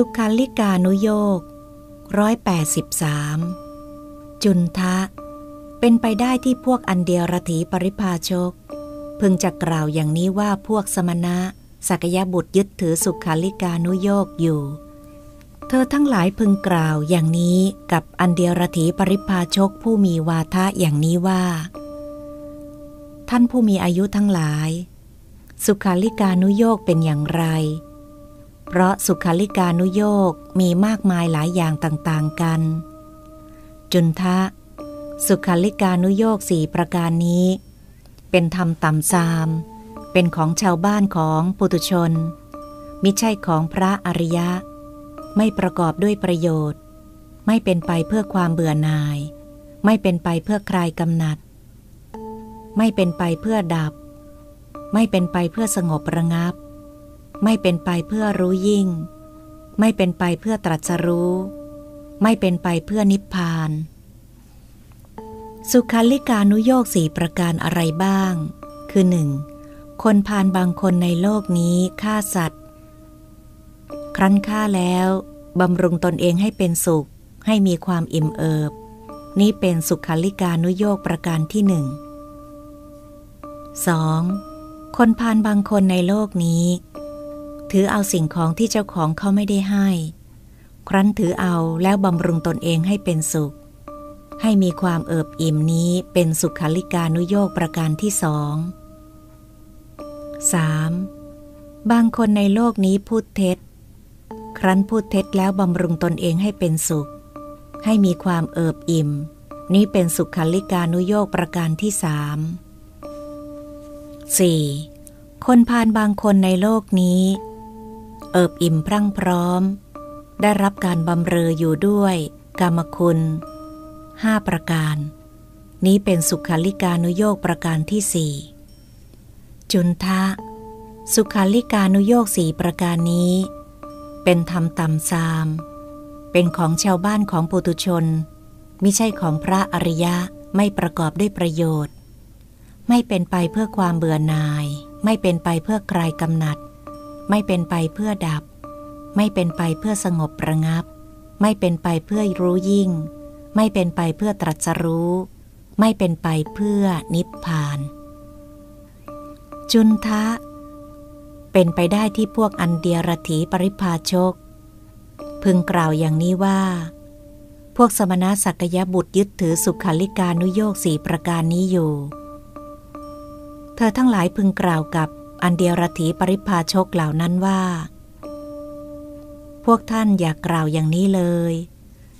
สุขาลิกานุโยกร้อยแปดสิบสามจุนทะ เป็นไปได้ที่พวกอันเดียรถีปริพาชก พึงจะกล่าวอย่างนี้ว่าพวกสมณะสักยะบุตรยึดถือสุขาลิกานุโยกอยู่ เธอทั้งหลายพึงกล่าวอย่างนี้กับอันเดียรถีปริพาชกผู้มีวาทะอย่างนี้ว่า ท่านผู้มีอายุทั้งหลาย สุขาลิกานุโยกเป็นอย่างไร เพราะสุขาลิกานุโยกมีมากมายหลายอย่างต่างๆกัน จุนทะ สุขาลิกานุโยกสี่ประการนี้ เป็นธรรมต่ำซาม เป็นของชาวบ้านของปุตุชน มิใช่ของพระอริยะ ไม่ประกอบด้วยประโยชน์ ไม่เป็นไปเพื่อความเบื่อหน่าย ไม่เป็นไปเพื่อคลายกำหนัด ไม่เป็นไปเพื่อดับ ไม่เป็นไปเพื่อสงบระงับ ไม่เป็นไปเพื่อรู้ยิ่ง ไม่เป็นไปเพื่อตรัสรู้ ไม่เป็นไปเพื่อนิพพาน สุขาลิกานุโยกสี่ประการอะไรบ้าง คือหนึ่งคนพานบางคนในโลกนี้ฆ่าสัตว์ ครั้นฆ่าแล้วบำรุงตนเองให้เป็นสุข ให้มีความอิ่มเอิบ นี่เป็นสุขาลิกานุโยกประการที่หนึ่ง 2. คนพานบางคนในโลกนี้ ถือเอาสิ่งของที่เจ้าของเขาไม่ได้ให้ ครั้นถือเอาแล้วบำรุงตนเองให้เป็นสุข ให้มีความเอิบอิ่มนี้เป็นสุขาลิกานุโยกประการที่สอง 3. บางคนในโลกนี้พูดเท็จ ครั้นพูดเท็จแล้วบำรุงตนเองให้เป็นสุข ให้มีความเอิบอิ่ม นี่เป็นสุขาลิกานุโยกประการที่สาม 4. คนพาลบางคนในโลกนี้ เอิบอิ่มพรั่งพร้อม ได้รับการบำเรออยู่ด้วย กรรมคุณห้าประการ นี้เป็นสุขาลิกานุโยกประการที่สี่จุนทะ สุขาลิกานุโยกสี่ประการนี้ เป็นธรรมต่ำซาม เป็นของชาวบ้านของปุตุชนมิใช่ของพระอริยะไม่ประกอบด้วยประโยชน์ ไม่เป็นไปเพื่อความเบื่อหน่าย ไม่เป็นไปเพื่อคลายกำหนัด เป็นไปเพื่อดับ ไม่เป็นไปเพื่อสงบระงับ ไม่เป็นไปเพื่อรู้ยิ่ง ไม่เป็นไปเพื่อตรัสรู้ ไม่เป็นไปเพื่อนิพพาน จุนทะ เป็นไปได้ที่พวกอันเดียรถีปริพาชก พึงกล่าวอย่างนี้ว่า พวกสมณะสักยบุตรยึดถือสุขาลิกานุโยกสี่ประการนี้อยู่ เธอทั้งหลายพึงกล่าวกับ อันเดียรถีปริพาชกเหล่านั้นว่า พวกท่านอย่ากล่าวอย่างนี้เลย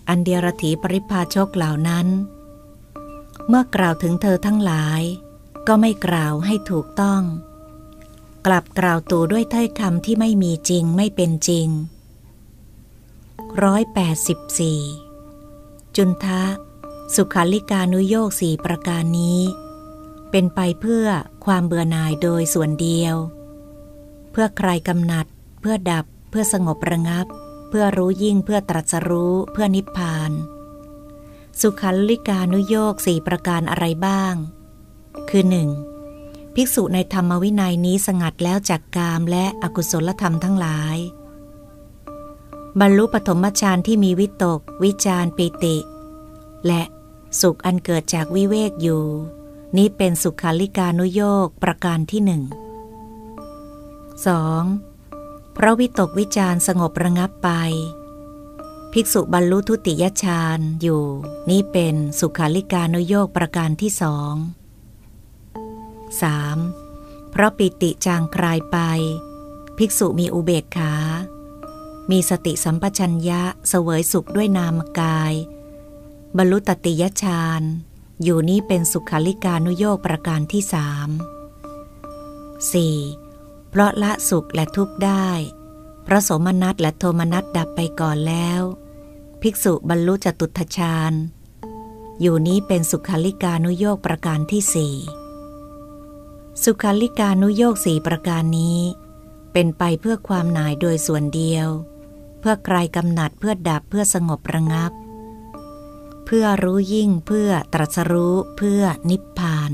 อันเดียรถีปริพาชกเหล่านั้น เมื่อกล่าวถึงเธอทั้งหลาย ก็ไม่กล่าวให้ถูกต้อง กลับกล่าวตูด้วยถ้อยคำที่ไม่มีจริงไม่เป็นจริงร้อยแปดสิบสี่จุนทะ สุขาลิกานุโยกสี่ประการนี้ เป็นไปเพื่อความเบื่อหน่ายโดยส่วนเดียว เพื่อใครกำหนัด เพื่อดับ เพื่อสงบระงับ เพื่อรู้ยิ่งเพื่อตรัสรู้เพื่อนิพพาน สุขัลลิกานุโยกสี่ประการอะไรบ้าง คือหนึ่งภิกษุในธรรมวินัยนี้สงัดแล้วจากกามและอกุศลธรรมทั้งหลาย บรรลุปฐมฌานที่มีวิตก วิจารปิติ และสุขอันเกิดจากวิเวกอยู่ นี้เป็นสุขาลิกานุโยกประการที่หนึ่ง 2. เพราะวิตกวิจารสงบระงับไป ภิกษุบรรลุทุติยฌานอยู่ นี่เป็นสุขาลิกานุโยกประการที่สอง 3. เพราะปิติจางคลายไป ภิกษุมีอุเบกขา มีสติสัมปชัญญะเสวยสุขด้วยนามกาย บรรลุตติยฌาน อยู่นี้เป็นสุขาลิกานุโยกประการที่สาม 4. เพราะละสุขและทุกข์ได้ พระสมนัตและโทมนัตดับไปก่อนแล้ว ภิกษุบรรลุจตุทชาญ อยู่นี้เป็นสุขาลิกานุโยกประการที่สี่สุขาลิกานุโยกสี่ประการนี้ เป็นไปเพื่อความหนายโดยส่วนเดียว เพื่อคลกำหนัดเพื่อดับเพื่อสงบระงับ เพื่อรู้ยิ่งเพื่อตรัสรู้เพื่อนิพพาน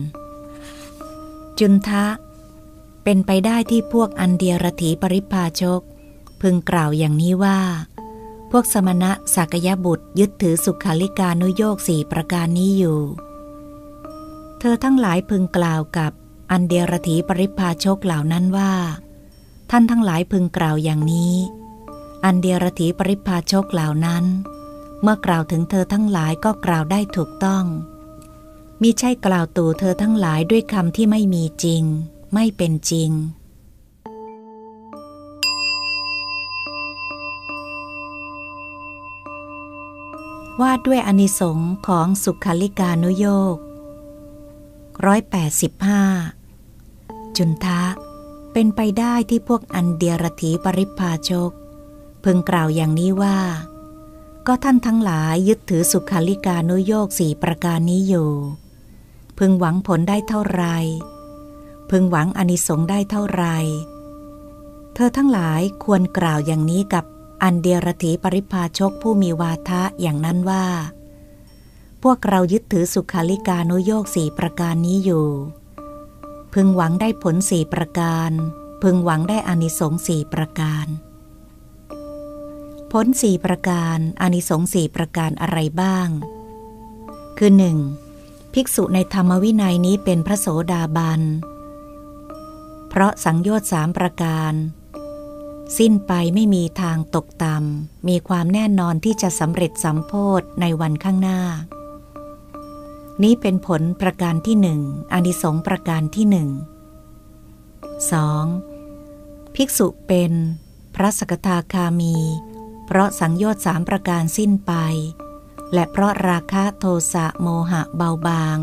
จุนทะ เป็นไปได้ที่พวกอันเดียรถีปริพาชก พึงกล่าวอย่างนี้ว่า พวกสมณะสักยบุตรยึดถือสุขาลิกานุโยกสี่ประการนี้อยู่ เธอทั้งหลายพึงกล่าวกับอันเดียรถีปริพาชกเหล่านั้นว่า ท่านทั้งหลายพึงกล่าวอย่างนี้ อันเดียรถีปริพาชกเหล่านั้น เมื่อกล่าวถึงเธอทั้งหลายก็กล่าวได้ถูกต้องมิใช่กล่าวตู่เธอทั้งหลายด้วยคำที่ไม่มีจริง ไม่เป็นจริง ว่าด้วยอนิสงค์ของสุขลิกานุโยกร้อยแปดสิบห้าจุนทะ เป็นไปได้ที่พวกอันเดียรถีปริพาชก พึงกล่าวอย่างนี้ว่า ก็ท่านทั้งหลายยึดถือสุขาลิกานุโยกสี่ประการนี้อยู่ พึงหวังผลได้เท่าไร พึงหวังอนิสงได้เท่าไร เธอทั้งหลายควรกล่าวอย่างนี้กับอันเดียรถีปริพาชกผู้มีวาทะอย่างนั้นว่า พวกเรายึดถือสุขาลิกานุโยกสี่ประการนี้อยู่ พึงหวังได้ผลสี่ประการ พึงหวังได้อานิสงส์สี่ประการ ผลสี่ประการอานิสงส์สี่ประการอะไรบ้าง คือหนึ่งภิกษุในธรรมวินัยนี้เป็นพระโสดาบัน เพราะสังโยชน์สามประการ สิ้นไปไม่มีทางตกต่ำมีความแน่นอนที่จะสำเร็จสัมโพธในวันข้างหน้า นี้เป็นผลประการที่หนึ่งอานิสงส์ประการที่หนึ่งสองภิกษุเป็นพระสกทาคามี เพราะสังโยชน์สามประการสิ้นไป และเพราะราคะโทสะโมหะเบาบาง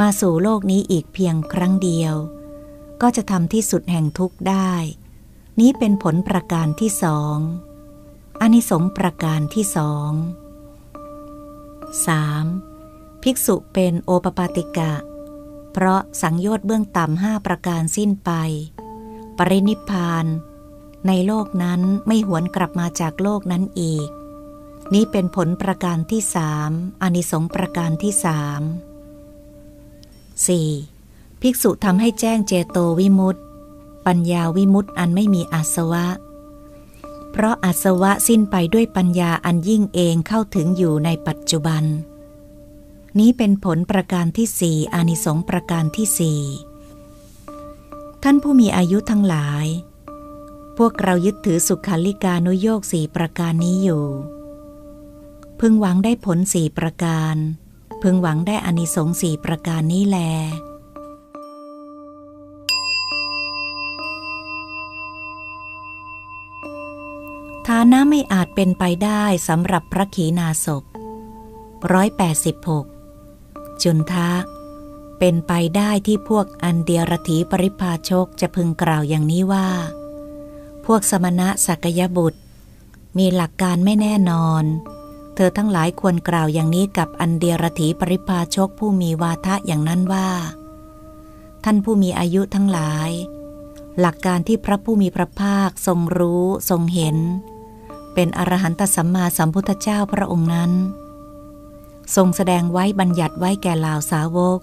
มาสู่โลกนี้อีกเพียงครั้งเดียว ก็จะทำที่สุดแห่งทุกข์ได้ นี้เป็นผลประการที่สองอานิสงส์ประการที่สองสามภิกษุเป็นโอปปาติกะ เพราะสังโยชน์เบื้องต่ำห้าประการสิ้นไป ปรินิพาน ในโลกนั้นไม่หวนกลับมาจากโลกนั้นอีก นี้เป็นผลประการที่สามอนิสงส์ประการที่สาม 4. ภิกษุทำให้แจ้งเจโตวิมุตติ ปัญญาวิมุตติอันไม่มีอาสวะ เพราะอาสวะสิ้นไปด้วยปัญญาอันยิ่งเองเข้าถึงอยู่ในปัจจุบัน นี้เป็นผลประการที่สี่อานิสงส์ประการที่สี่ท่านผู้มีอายุทั้งหลาย พวกเรายึดถือสุขาลิกานุโยกสี่ประการนี้อยู่ พึงหวังได้ผลสี่ประการ พึงหวังได้อานิสงส์สี่ประการนี้แล ฐานะไม่อาจเป็นไปได้สำหรับพระขีณาสพร้อยแปดสิบหกจุนทะ เป็นไปได้ที่พวกอันเดียรถีปริพาชกจะพึงกล่าวอย่างนี้ว่า พวกสมณะสักยบุตร มีหลักการไม่แน่นอน เธอทั้งหลายควรกล่าวอย่างนี้กับอันเดียรถีปริพาชกผู้มีวาทะอย่างนั้นว่า ท่านผู้มีอายุทั้งหลาย หลักการที่พระผู้มีพระภาคทรงรู้ทรงเห็น เป็นอรหันตสัมมาสัมพุทธเจ้าพระองค์นั้น ทรงแสดงไว้บัญญัติไว้แก่ลาวสาวก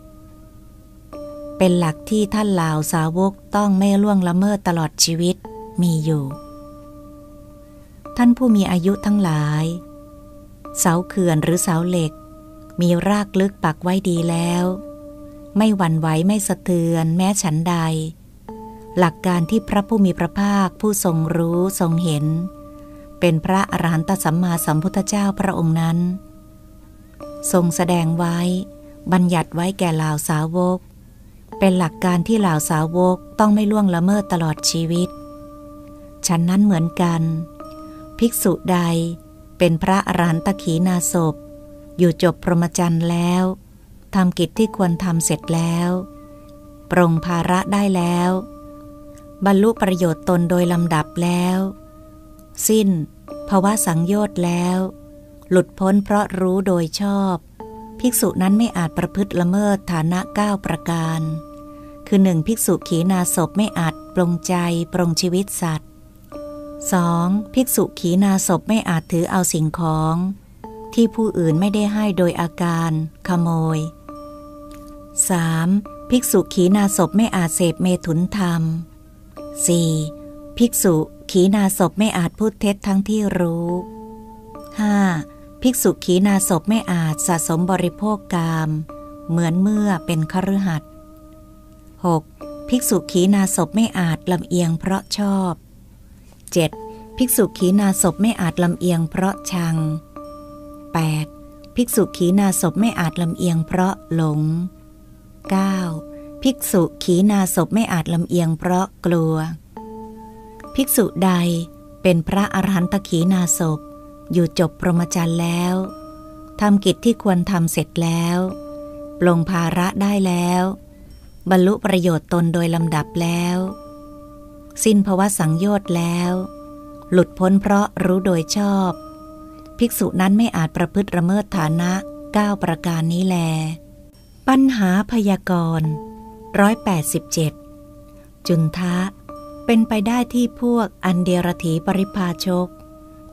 เป็นหลักที่ท่านลาวสาวกต้องไม่ล่วงละเมิดตลอดชีวิต มีอยู่ ท่านผู้มีอายุทั้งหลาย เสาเขื่อนหรือเสาเหล็ก มีรากลึกปักไว้ดีแล้ว ไม่หวั่นไหวไม่สะเทือนแม้ฉันใด หลักการที่พระผู้มีพระภาคผู้ทรงรู้ทรงเห็น เป็นพระอรหันตสัมมาสัมพุทธเจ้าพระองค์นั้น ทรงแสดงไว้บัญญัติไว้แก่เหล่าสาวก เป็นหลักการที่เหล่าสาวกต้องไม่ล่วงละเมิดตลอดชีวิต ฉันนั้นเหมือนกัน ภิกษุใดเป็นพระอรหันตขีนาศพ อยู่จบพรหมจรรย์แล้วทำกิจที่ควรทำเสร็จแล้ว ปรงภาระได้แล้ว บรรลุประโยชน์ตนโดยลำดับแล้ว สิ้นภาวะสังโยชน์แล้ว หลุดพ้นเพราะรู้โดยชอบ ภิกษุนั้นไม่อาจประพฤติละเมิดฐานะก้าประการ คือหนึ่งภิกษุขีนาศพไม่อาจปรงใจปรงชีวิตสัตว์ 2. ภิกษุขีนาศพไม่อาจถือเอาสิ่งของ ที่ผู้อื่นไม่ได้ให้โดยอาการ ขโมย 3. ภิกษุขีนาศพไม่อาจเสพเมถุนธรรม 4. ภิกษุขีนาศพไม่อาจพูดเท็จทั้งที่รู้ 5. ภิกษุขีนาศพไม่อาจสะสมบริโภคกาม เหมือนเมื่อเป็นคฤหัสถ์ 6. ภิกษุขีนาศพไม่อาจลำเอียงเพราะชอบ 7. ภิกษุขีนาศพไม่อาจลำเอียงเพราะชัง 8. ภิกษุขีนาศพไม่อาจลำเอียงเพราะหลง 9. ภิกษุขีนาศพไม่อาจลำเอียงเพราะกลัว ภิกษุใดเป็นพระอรหันตขีนาศพ อยู่จบพรมจรรย์แล้วทำกิจที่ควรทำเสร็จแล้ว ปลงภาระได้แล้ว บรรลุประโยชน์ตนโดยลำดับแล้ว สิ้นภวะสังโยชน์แล้ว หลุดพ้นเพราะรู้โดยชอบ ภิกษุนั้นไม่อาจประพฤติระเมิดฐานะก้าประการนี้แล ปัญหาพยากรณ์ร้อยแปดสิบเจ็ดจุนทะ เป็นไปได้ที่พวกอันเดียรถีปริพาชก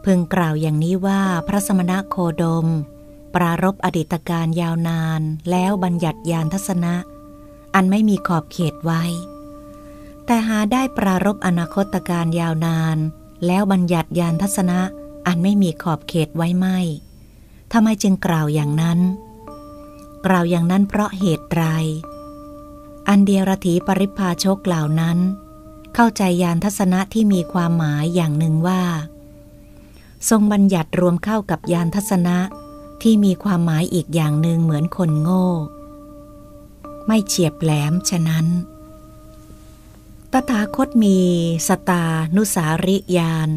พึงกล่าวอย่างนี้ว่าพระสมณะโคดม ปรารบอดีตการยาวนานแล้วบัญญัติยานทัศนะ อันไม่มีขอบเขตไว้ แต่หาได้ปรารบอนาคตการยาวนาน แล้วบัญญัติยานทัศนะอันไม่มีขอบเขตไว้ไม่ทำไมจึงกล่าวอย่างนั้น กล่าวอย่างนั้นเพราะเหตุไรอันเดียรถีปริพาชกกล่าวนั้น เข้าใจยานทัศนะที่มีความหมายอย่างหนึ่งว่า ทรงบัญญัติรวมเข้ากับยานทัศนะที่มีความหมายอีกอย่างหนึ่งเหมือนคนโง่ ไม่เฉียบแหลมฉะนั้น ตถาคตมี สตานุสาริยาน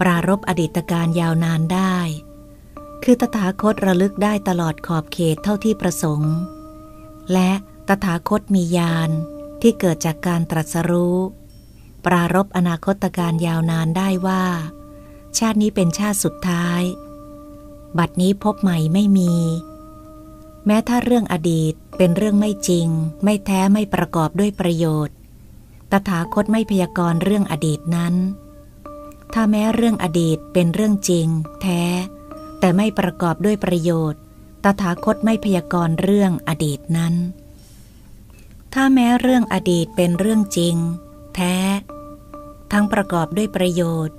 ปรารบอดีตการยาวนานได้ คือตถาคตระลึกได้ตลอดขอบเขตเท่าที่ประสงค์ และตถาคตมียานที่เกิดจากการตรัสรู้ ปรารบอนาคตการยาวนานได้ว่า ชาตินี้เป็นชาติสุดท้าย บัดนี้พบใหม่ไม่มี แม้ถ้าเรื่องอดีตเป็นเรื่องไม่จริง ไม่แท้ไม่ประกอบด้วยประโยชน์ ตถาคตไม่พยากรณ์เรื่องอดีตนั้น ถ้าแม้เรื่องอดีตเป็นเรื่องจริง แท้ แต่ไม่ประกอบด้วยประโยชน์ ตถาคตไม่พยากรณ์เรื่องอดีตนั้น ถ้าแม้เรื่องอดีตเป็นเรื่องจริง แท้ ทั้งประกอบด้วยประโยชน์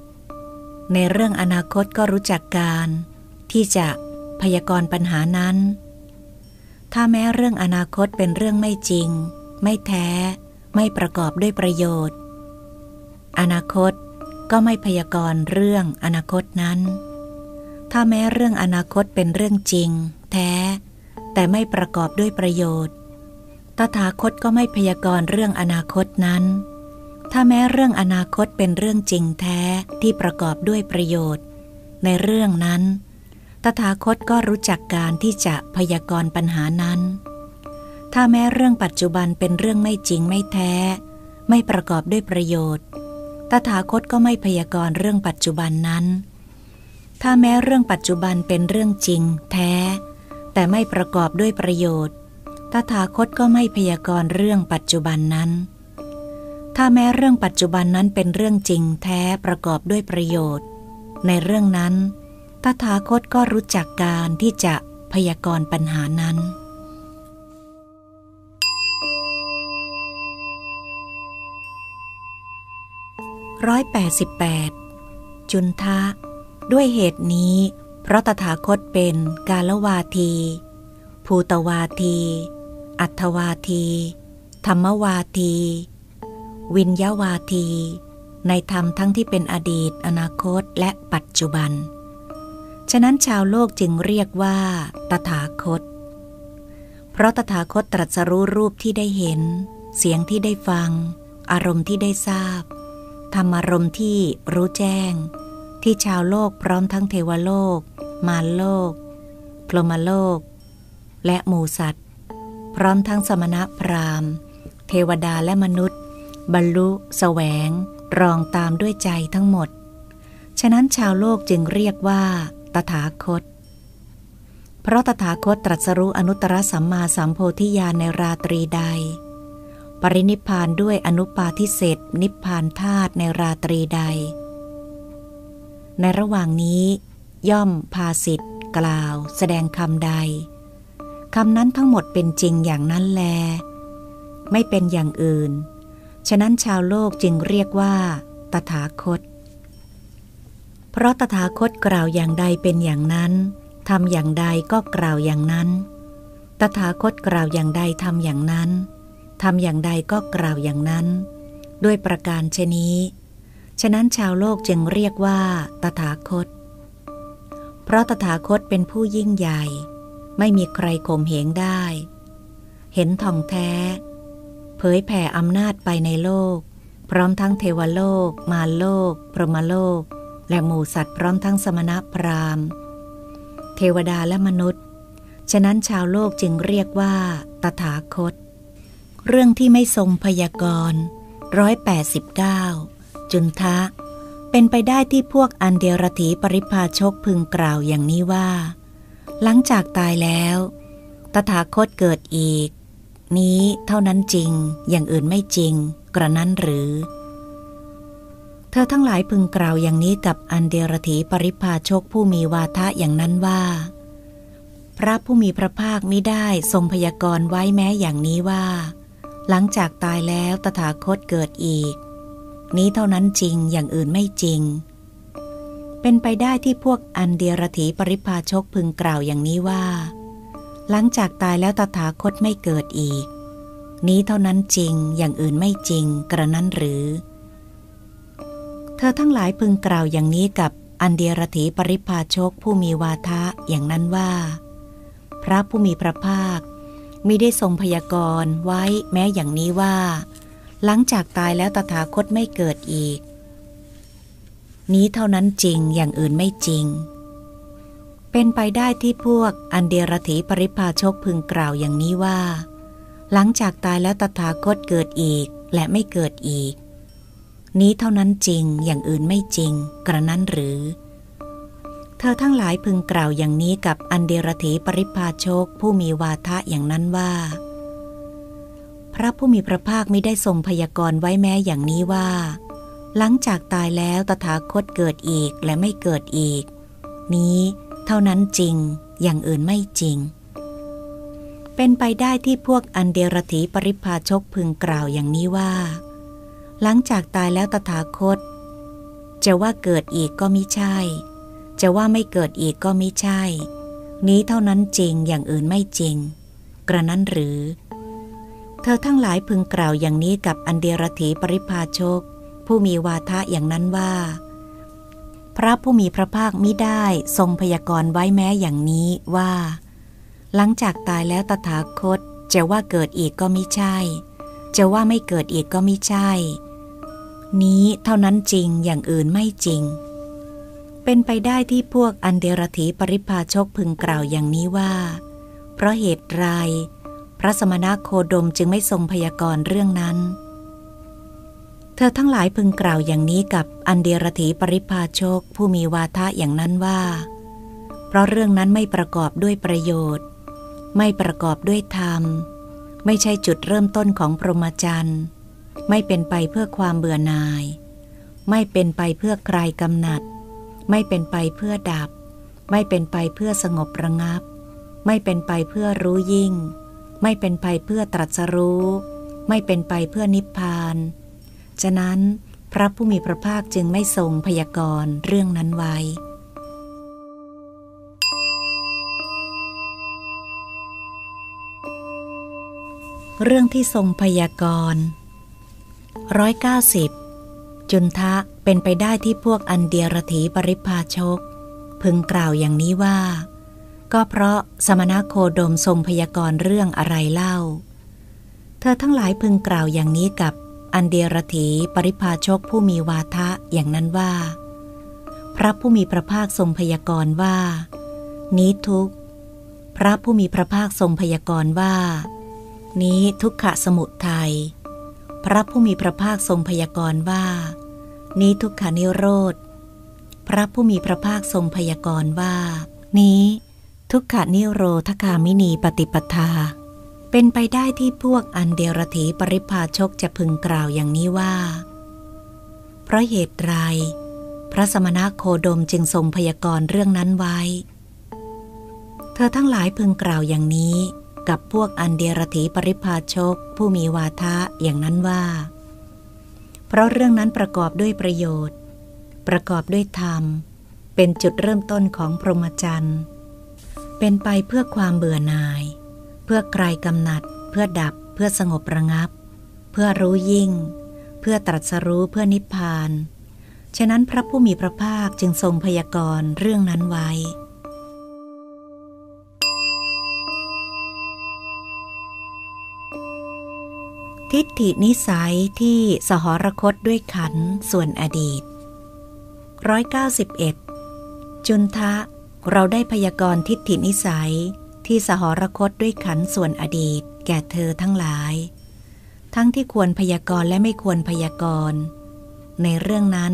ในเรื่องอนาคตก็รู้จักการ ที่จะพยากรณ์ปัญหานั้น ถ้าแม้เรื่องอนาคตเป็นเรื่องไม่จริง ไม่แท้ ไม่ประกอบด้วยประโยชน์ อนาคตก็ไม่พยากรณ์เรื่องอนาคตนั้น ถ้าแม้เรื่องอนาคตเป็นเรื่องจริง แท้ แต่ไม่ประกอบด้วยประโยชน์ ตถาคตก็ไม่พยากรณ์เรื่องอนาคตนั้น ถ้าแม้เรื่องอนาคตเป็นเรื่องจริงแท้ที่ประกอบด้วยประโยชน์ ในเรื่องนั้น ตถาคตก็รู้จักการที่จะพยากรณ์ปัญหานั้น ถ้าแม้เรื่องปัจจุบันเป็นเรื่องไม่จริงไม่แท้ ไม่ประกอบด้วยประโยชน์ ตถาคตก็ไม่พยากรณ์เรื่องปัจจุบันนั้น ถ้าแม้เรื่องปัจจุบันเป็นเรื่องจริง แท้ แต่ไม่ประกอบด้วยประโยชน์ ตถาคตก็ไม่พยากรณ์เรื่องปัจจุบันนั้น ถ้าแม้เรื่องปัจจุบันนั้นเป็นเรื่องจริงแท้ประกอบด้วยประโยชน์ ในเรื่องนั้น ตถาคตก็รู้จักการที่จะพยากรณ์ปัญหานั้น ร้อยแปดสิบแปดจุนทะ ด้วยเหตุนี้ เพราะตถาคตเป็นกาลวาที ภูตวาที อัตวาที ธรรมวาที วินยวาที ในธรรมทั้งที่เป็นอดีต อนาคตและปัจจุบัน ฉะนั้นชาวโลกจึงเรียกว่า ตถาคต เพราะตถาคตตรัสรู้รูปที่ได้เห็น เสียงที่ได้ฟัง อารมณ์ที่ได้ทราบ ธรรมารมที่รู้แจ้ง ที่ชาวโลกพร้อมทั้งเทวโลก มารโลก พรหมโลก และหมูสัตว์ พร้อมทั้งสมณะพราหมณ์ เทวดาและมนุษย์ บรรลุแสวง รองตามด้วยใจทั้งหมด ฉะนั้นชาวโลกจึงเรียกว่า ตถาคต เพราะตถาคตตรัสรู้อนุตตรสัมมาสัมโพธิญาณในราตรีใด ปรินิพานด้วยอนุปาทิเศษนิพพานธาตุในราตรีใด ในระหว่างนี้ ย่อมพาสิทธ์กล่าว แสดงคำใดคำนั้นทั้งหมดเป็นจริงอย่างนั้นแล ไม่เป็นอย่างอื่น ฉะนั้นชาวโลกจึงเรียกว่า ตถาคต เพราะตถาคตกล่าวอย่างใดเป็นอย่างนั้นทำอย่างใดก็กล่าวอย่างนั้น ตถาคตกล่าวอย่างใดทำอย่างนั้น ทำอย่างใดก็กล่าวอย่างนั้น ด้วยประการชนี้ ฉะนั้นชาวโลกจึงเรียกว่า ตถาคต เพราะตถาคตเป็นผู้ยิ่งใหญ่ ไม่มีใครข่มเหงได้ เห็นทองแท้ เผยแผ่อำนาจไปในโลก พร้อมทั้งเทวโลก มารโลก พรหมโลก และหมู่สัตว์พร้อมทั้งสมณพราหมณ์ เทวดาและมนุษย์ ฉะนั้นชาวโลกจึงเรียกว่า ตถาคต เรื่องที่ไม่ทรงพยากรณ์ร้อยแปดสิบเก้าจุนทะ เป็นไปได้ที่พวกอันเดียรถีปริพาชกพึงกล่าวอย่างนี้ว่า หลังจากตายแล้ว ตถาคตเกิดอีก นี้เท่านั้นจริง อย่างอื่นไม่จริง กระนั้นหรือ เธอทั้งหลายพึงกล่าวอย่างนี้กับอันเดียรถีปริพาชกผู้มีวาทะอย่างนั้นว่า พระผู้มีพระภาคมิได้ทรงพยากรณ์ไว้แม้อย่างนี้ว่า หลังจากตายแล้วตถาคตเกิดอีก นี้เท่านั้นจริงอย่างอื่นไม่จริง เป็นไปได้ที่พวกอันเดียรถีปริพาชกพึงกล่าวอย่างนี้ว่า หลังจากตายแล้วตถาคตไม่เกิดอีก นี้เท่านั้นจริงอย่างอื่นไม่จริงกระนั้นหรือ เธอทั้งหลายพึงกล่าวอย่างนี้กับอันเดียรถีปริพาชกผู้มีวาทะอย่างนั้นว่า พระผู้มีพระภาค มิได้ทรงพยากรณ์ไว้แม้อย่างนี้ว่า หลังจากตายแล้วตถาคตไม่เกิดอีก นี้เท่านั้นจริงอย่างอื่นไม่จริง เป็นไปได้ที่พวกอันเดรถีปริพาชกพึงกล่าวอย่างนี้ว่า หลังจากตายแล้วตถาคตเกิดอีกและไม่เกิดอีก นี้เท่านั้นจริงอย่างอื่นไม่จริง กระนั้นหรือ เธอทั้งหลายพึงกล่าวอย่างนี้กับอันเดรถีปริพาชกผู้มีวาทะอย่างนั้นว่า พระผู้มีพระภาคไม่ได้ทรงพยากรณ์ไว้แม้อย่างนี้ว่า หลังจากตายแล้วตถาคตเกิดอีกและไม่เกิดอีก นี้เท่านั้นจริงอย่างอื่นไม่จริง เป็นไปได้ที่พวกอันเดรถีปริพาชกพึงกล่าวอย่างนี้ว่า หลังจากตายแล้วตถาคต จะว่าเกิดอีกก็มิใช่ จะว่าไม่เกิดอีกก็ไม่ใช่ นี้เท่านั้นจริงอย่างอื่นไม่จริง กระนั้นหรือ เธอทั้งหลายพึงกล่าวอย่างนี้กับอันเดียรถีปริพาชก ผู้มีวาทะอย่างนั้นว่า พระผู้มีพระภาคมิได้ทรงพยากรณ์ไว้แม้อย่างนี้ว่า หลังจากตายแล้วตถาคตจะว่าเกิดอีกก็ไม่ใช่ จะว่าไม่เกิดอีกก็ไม่ใช่ นี้เท่านั้นจริงอย่างอื่นไม่จริง เป็นไปได้ที่พวกอันเดรถีปริพาชกพึงกล่าวอย่างนี้ว่า เพราะเหตุไรพระสมณโคดมจึงไม่ทรงพยากรณ์เรื่องนั้น เธอทั้งหลายพึงกล่าวอย่างนี้กับอันเดรถีปริพาชกผู้มีวาทะอย่างนั้นว่า เพราะเรื่องนั้นไม่ประกอบด้วยประโยชน์ ไม่ประกอบด้วยธรรม ไม่ใช่จุดเริ่มต้นของพรหมจรรย์ไม่เป็นไปเพื่อความเบื่อหน่าย ไม่เป็นไปเพื่อใคลายกำหนัด ไม่เป็นไปเพื่อดับ ไม่เป็นไปเพื่อสงบระงับ ไม่เป็นไปเพื่อรู้ยิ่ง ไม่เป็นไปเพื่อตรัสรู้ ไม่เป็นไปเพื่อนิพพาน ฉะนั้นพระผู้มีพระภาคจึงไม่ทรงพยากรณ์เรื่องนั้นไว้เรื่องที่ทรงพยากรณ์ร้อยเก้าสิบ จุนทะเป็นไปได้ที่พวกอันเดียรถีปริพาชก พึงกล่าวอย่างนี้ว่า ก็เพราะสมณโคดมทรงพยากรณ์เรื่องอะไรเล่า เธอทั้งหลายพึงกล่าวอย่างนี้กับอันเดียรถีปริพาชกผู้มีวาทะอย่างนั้นว่า พระผู้มีพระภาคทรงพยากรณ์ว่า นี้ทุกพระผู้มีพระภาคทรงพยากรณ์ว่า นี้ทุกขะสมุทัยพระผู้มีพระภาคทรงพยากรณ์ว่า นี้ทุกขานิโรธ พระผู้มีพระภาคทรงพยากรณ์ว่า นี้ทุกขานิโรธคามินีปฏิปทา เป็นไปได้ที่พวกอันเดรถีปริพาชกจะพึงกล่าวอย่างนี้ว่า เพราะเหตุไร พระสมณะโคดมจึงทรงพยากรณ์เรื่องนั้นไว้ เธอทั้งหลายพึงกล่าวอย่างนี้กับพวกอันเดรถีปริพาชกผู้มีวาทะอย่างนั้นว่า เพราะเรื่องนั้นประกอบด้วยประโยชน์ ประกอบด้วยธรรม เป็นจุดเริ่มต้นของพรหมจรรย์ เป็นไปเพื่อความเบื่อหน่าย เพื่อคลายกำหนัด เพื่อดับ เพื่อสงบระงับ เพื่อรู้ยิ่ง เพื่อตรัสรู้เพื่อนิพพาน ฉะนั้นพระผู้มีพระภาคจึงทรงพยากรณ์เรื่องนั้นไว้ ทิฏฐินิสัยที่สหรคตด้วยขันส่วนอดีต 191 จุนทะ เราได้พยากรณ์ทิฏฐินิสัยที่สหรคตด้วยขันส่วนอดีต แก่เธอทั้งหลาย ทั้งที่ควรพยากรณ์และไม่ควรพยากรณ์ ในเรื่องนั้น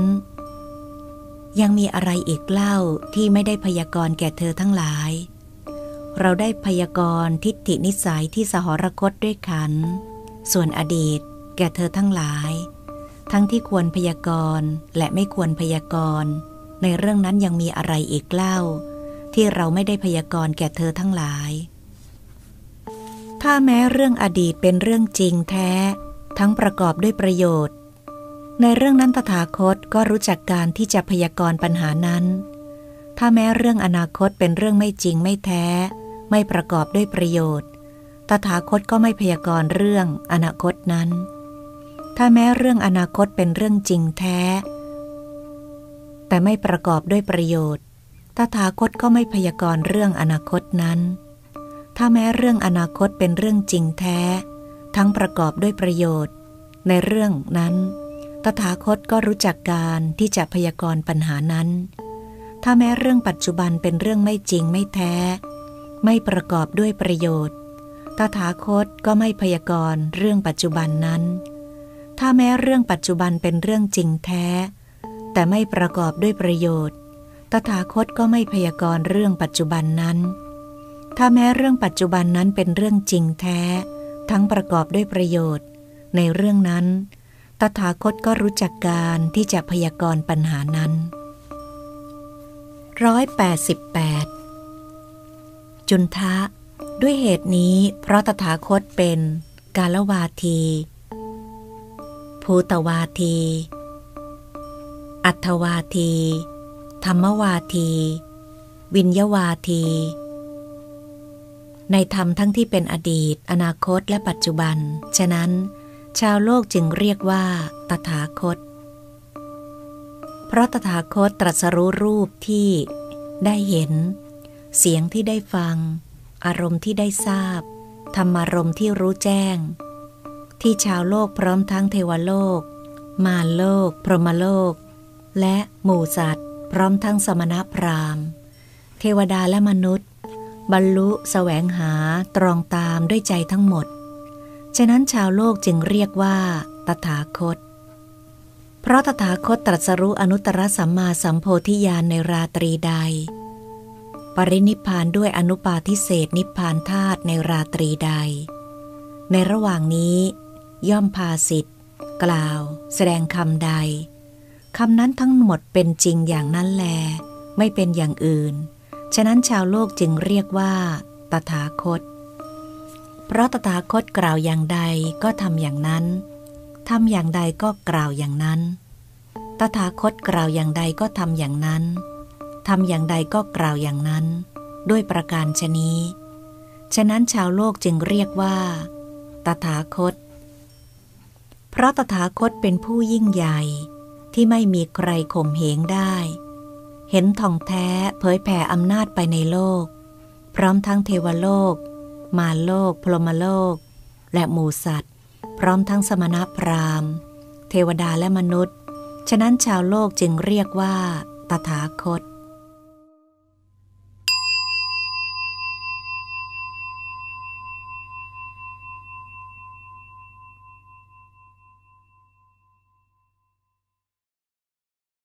ยังมีอะไรอีกเล่าที่ไม่ได้พยากรณ์แก่เธอทั้งหลาย เราได้พยากรณ์ทิฏฐินิสัยที่สหรคตด้วยขัน ส่วนอดีต แก่เธอทั้งหลาย ทั้งที่ควรพยากรณ์และไม่ควรพยากรณ์ ในเรื่องนั้นยังมีอะไรอีกเล่า ที่เราไม่ได้พยากรณ์แก่เธอทั้งหลาย ถ้าแม้เรื่องอดีตเป็นเรื่องจริงแท้ ทั้งประกอบด้วยประโยชน์ ในเรื่องนั้นตถาคตก็รู้จักการที่จะพยากรณ์ปัญหานั้น ถ้าแม้เรื่องอนาคตเป็นเรื่องไม่จริงไม่แท้ ไม่ประกอบด้วยประโยชน์ ตถาคตก็ไม่พยากรณ์เรื่องอนาคตนั้น ถ้าแม้เรื่องอนาคตเป็นเรื่องจริงแท้ แต่ไม่ประกอบด้วยประโยชน์ ตถาคตก็ไม่พยากรณ์เรื่องอนาคตนั้น ถ้าแม้เรื่องอนาคตเป็นเรื่องจริงแท้ ทั้งประกอบด้วยประโยชน์ ในเรื่องนั้น ตถาคตก็รู้จักการที่จะพยากรณ์ปัญหานั้น ถ้าแม้เรื่องปัจจุบันเป็นเรื่องไม่จริงไม่แท้ ไม่ประกอบด้วยประโยชน์ ตถาคตก็ไม่พยากรณ์เรื่องปัจจุบันนั้น ถ้าแม้เรื่องปัจจุบันเป็นเรื่องจริงแท้ แต่ไม่ประกอบด้วยประโยชน์ ตถาคตก็ไม่พยากรณ์เรื่องปัจจุบันนั้น ถ้าแม้เรื่องปัจจุบันนั้นเป็นเรื่องจริงแท้ ทั้งประกอบด้วยประโยชน์ ในเรื่องนั้น ตถาคตก็รู้จักการที่จะพยากรณ์ปัญหานั้นร้อยแปดสิบแปดจุนทะ ด้วยเหตุนี้เพราะตถาคตเป็นกาลวาที ภูตวาที อัตวาที ธรรมวาที วิญญวาที ในธรรมทั้งที่เป็นอดีต อนาคตและปัจจุบัน ฉะนั้น ชาวโลกจึงเรียกว่า ตถาคต เพราะตถาคตตรัสรู้รูปที่ได้เห็น เสียงที่ได้ฟัง อารมณ์ที่ได้ทราบ ธรรมารมณ์ที่รู้แจ้ง ที่ชาวโลกพร้อมทั้งเทวโลก มารโลก พรหมโลก และหมู่สัตว์ พร้อมทั้งสมณพราหมณ์ เทวดาและมนุษย์ บรรลุสแสวงหาตรองตามด้วยใจทั้งหมด ฉะนั้นชาวโลกจึงเรียกว่า ตถาคต เพราะตถาคตตรัสรู้อนุตตรสัมมาสัมโพธิญาณในราตรีใด ปรินิพานด้วยอนุปาทิเศษนิพพานธาตุในราตรีใด ในระหว่างนี้ ย่อมพาสิทธิ์กล่าว แสดงคำใดคำนั้นทั้งหมดเป็นจริงอย่างนั้นแล ไม่เป็นอย่างอื่น ฉะนั้นชาวโลกจึงเรียกว่า ตถาคต เพราะตถาคตกล่าวอย่างใดก็ทำอย่างนั้นทำอย่างใดก็กล่าวอย่างนั้น ตถาคตกล่าวอย่างใดก็ทำอย่างนั้น ทำอย่างใดก็กล่าวอย่างนั้น ด้วยประการชนี้ ฉะนั้นชาวโลกจึงเรียกว่า ตถาคต เพราะตถาคตเป็นผู้ยิ่งใหญ่ที่ไม่มีใครข่มเหงได้ เห็นทองแท้เผยแผ่อำนาจไปในโลก พร้อมทั้งเทวโลก มาโลก พรหมโลก และหมูสัตว์ พร้อมทั้งสมณพราหมณ์ เทวดาและมนุษย์ ฉะนั้นชาวโลกจึงเรียกว่า ตถาคต